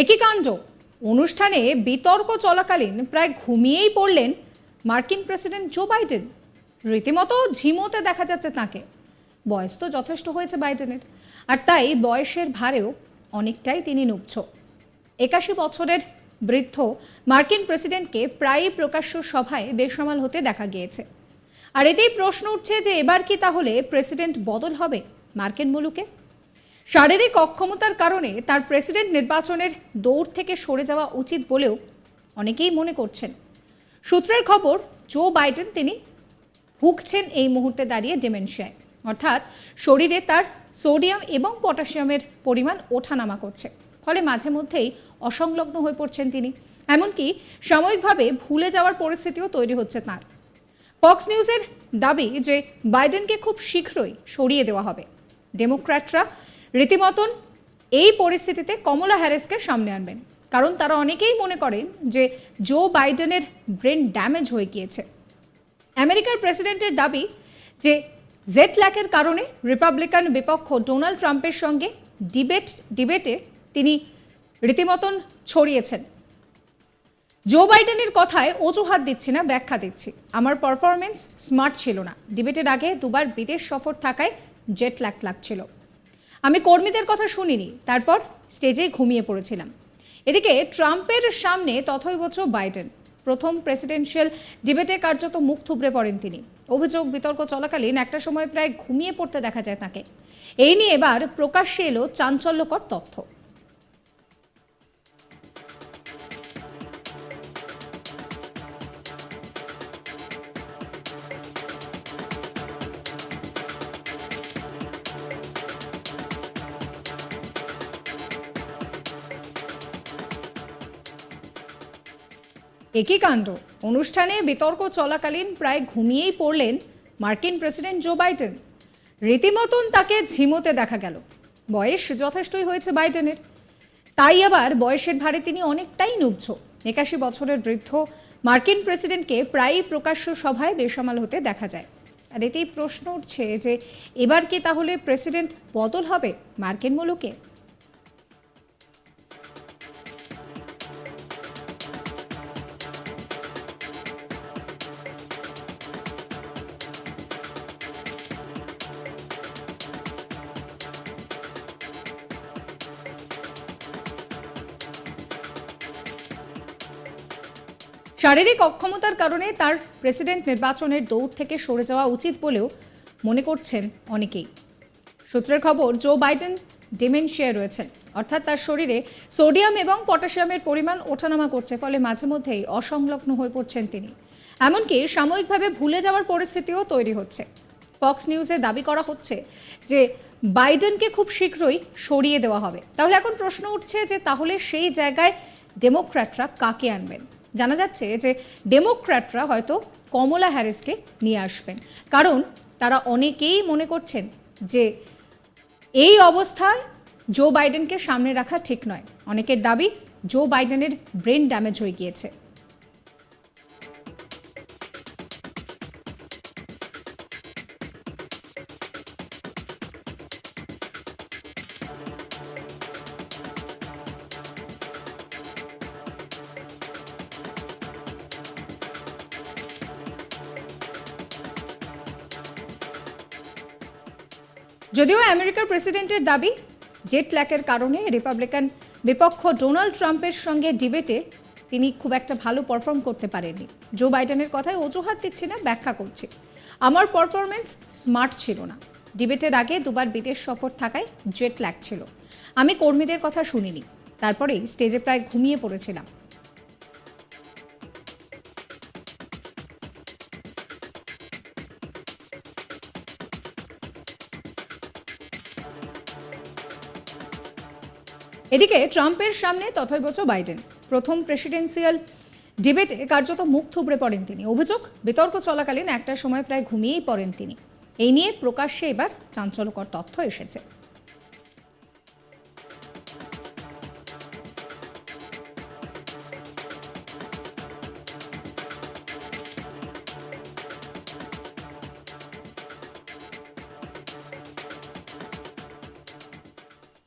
একই কাণ্ড। অনুষ্ঠানে বিতর্ক চলাকালীন প্রায় ঘুমিয়েই পড়লেন মার্কিন প্রেসিডেন্ট জো বাইডেন। রীতিমতো ঝিমোতে দেখা যাচ্ছে তাকে। বয়স তো যথেষ্ট হয়েছে বাইডেনের। আর তাই বয়সের ভারেও অনেকটাই তিনি নুবছ একাশি বছরের বৃদ্ধ মার্কিন প্রেসিডেন্টকে প্রায়ই প্রকাশ্য সভায় বেসামাল হতে দেখা গিয়েছে। আর এতেই প্রশ্ন উঠছে যে এবার কি তাহলে প্রেসিডেন্ট বদল হবে মার্কিন মুলুকে? শারীরিক অক্ষমতার কারণে তার প্রেসিডেন্ট নির্বাচনের দৌড় থেকে সরে যাওয়া উচিত বলেও অনেকেই মনে করছেন। সূত্রের খবর, জো বাইডেন তিনি ভুগছেন এই মুহূর্তে দাঁড়িয়ে ডিমেনশিয়ায়। অর্থাৎ শরীরে তার সোডিয়াম এবং পটাশিয়ামের পরিমাণ ওঠানামা করছে। ফলে মাঝে মধ্যেই অসংলগ্ন হয়ে পড়ছেন তিনি। এমনকি সাময়িকভাবে ভুলে যাওয়ার পরিস্থিতিও তৈরি হচ্ছে তাঁর। ফক্স নিউজের দাবি যে বাইডেনকে খুব শীঘ্রই সরিয়ে দেওয়া হবে। ডেমোক্র্যাটরা রীতিমতন এই পরিস্থিতিতে কমলা হ্যারিসকে সামনে আনবেন। কারণ তারা অনেকেই মনে করেন যে জো বাইডেনের ব্রেন ড্যামেজ হয়ে গিয়েছে। আমেরিকার প্রেসিডেন্টের দাবি যে জেট ল্যাকের কারণে রিপাবলিকান বিপক্ষ ডোনাল্ড ট্রাম্পের সঙ্গে ডিবেট, ডিবেটে তিনি রীতিমতন ছড়িয়েছেন। জো বাইডেনের কথায় অজুহাত দিচ্ছি না, ব্যাখ্যা দিচ্ছি। আমার পারফরমেন্স স্মার্ট ছিল না। ডিবেটের আগে দুবার বিদেশ সফর থাকায় জেট ল্যাক লাগছিল। আমি কর্মীদের কথা শুনিনি, তারপর স্টেজে ঘুমিয়ে পড়েছিলাম। এদিকে ট্রাম্পের সামনে তথৈবচ বাইডেন। প্রথম প্রেসিডেন্সিয়াল ডিবেটে কার্যত মুখ থুবড়ে পড়েন তিনি। অভিযোগ বিতর্ক চলাকালীন একটা সময় প্রায় ঘুমিয়ে পড়তে দেখা যায় তাকে। এই নিয়ে এবার প্রকাশ্যে এলো চাঞ্চল্যকর তথ্য। একই কাণ্ড। অনুষ্ঠানে বিতর্ক চলাকালীন প্রায় ঘুমিয়েই পড়লেন মার্কিন প্রেসিডেন্ট জো বাইডেন। রীতিমতন তাকে ঝিমোতে দেখা গেল। বয়স যথেষ্টই হয়েছে বাইডেনের। তাই আবার বয়সের ভারে তিনি অনেকটাই নুবছ একাশি বছরের বৃদ্ধ মার্কিন প্রেসিডেন্টকে প্রায়ই প্রকাশ্য সভায় বেসামাল হতে দেখা যায়। আর এতেই প্রশ্ন উঠছে যে, এবার কি তাহলে প্রেসিডেন্ট বদল হবে মার্কিন মুলুকে? শারীরিক অক্ষমতার কারণে তার প্রেসিডেন্ট নির্বাচনের দৌড় থেকে সরে যাওয়া উচিত বলেও মনে করছেন অনেকেই। সূত্রের খবর, জো বাইডেন ডিমেনশিয়ায় রয়েছেন। অর্থাৎ তার শরীরে সোডিয়াম এবং পটাশিয়ামের পরিমাণ ওঠানামা করছে, ফলে মাঝে মধ্যেই অসংলগ্ন হয়ে পড়ছেন তিনি। এমনকি সাময়িকভাবে ভুলে যাওয়ার পরিস্থিতিও তৈরি হচ্ছে। ফক্স নিউজে দাবি করা হচ্ছে যে বাইডেনকে খুব শীঘ্রই সরিয়ে দেওয়া হবে। তাহলে এখন প্রশ্ন উঠছে যে তাহলে সেই জায়গায় ডেমোক্র্যাটরা কাকে আনবেন? জানা যাচ্ছে যে ডেমোক্র্যাটরা হয়তো কমলা হ্যারিসকে নিয়ে আসবেন। কারণ তারা অনেকেই মনে করছেন যে এই অবস্থায় জো বাইডেনকে সামনে রাখা ঠিক নয়। অনেকের দাবি, জো বাইডেনের ব্রেন ড্যামেজ হয়ে গিয়েছে। যদিও আমেরিকার প্রেসিডেন্টের দাবি, জেট ল্যাকের কারণে রিপাবলিকান বিপক্ষ ডোনাল্ড ট্রাম্পের সঙ্গে ডিবেটে তিনি খুব একটা ভালো পারফর্ম করতে পারেননি। জো বাইডেনের কথায় অজুহাত দিচ্ছি না, ব্যাখ্যা করছি। আমার পারফরমেন্স স্মার্ট ছিল না। ডিবেটের আগে দুবার বিদেশ সফর থাকায় জেট ল্যাক ছিল। আমি কর্মীদের কথা শুনিনি। তারপরেই স্টেজে প্রায় ঘুমিয়ে পড়েছিলাম। এদিকে ট্রাম্পের সামনে তথৈবচ বাইডেন। প্রথম প্রেসিডেন্সিয়াল ডিবেটে কার্যত মুখ থুবড়ে পড়েন তিনি। অভিযোগ, বিতর্ক চলাকালীন একটা সময় প্রায় ঘুমিয়েই পড়েন তিনি। এই নিয়ে প্রকাশ্যে এবার চাঞ্চল্যকর তথ্য এসেছে।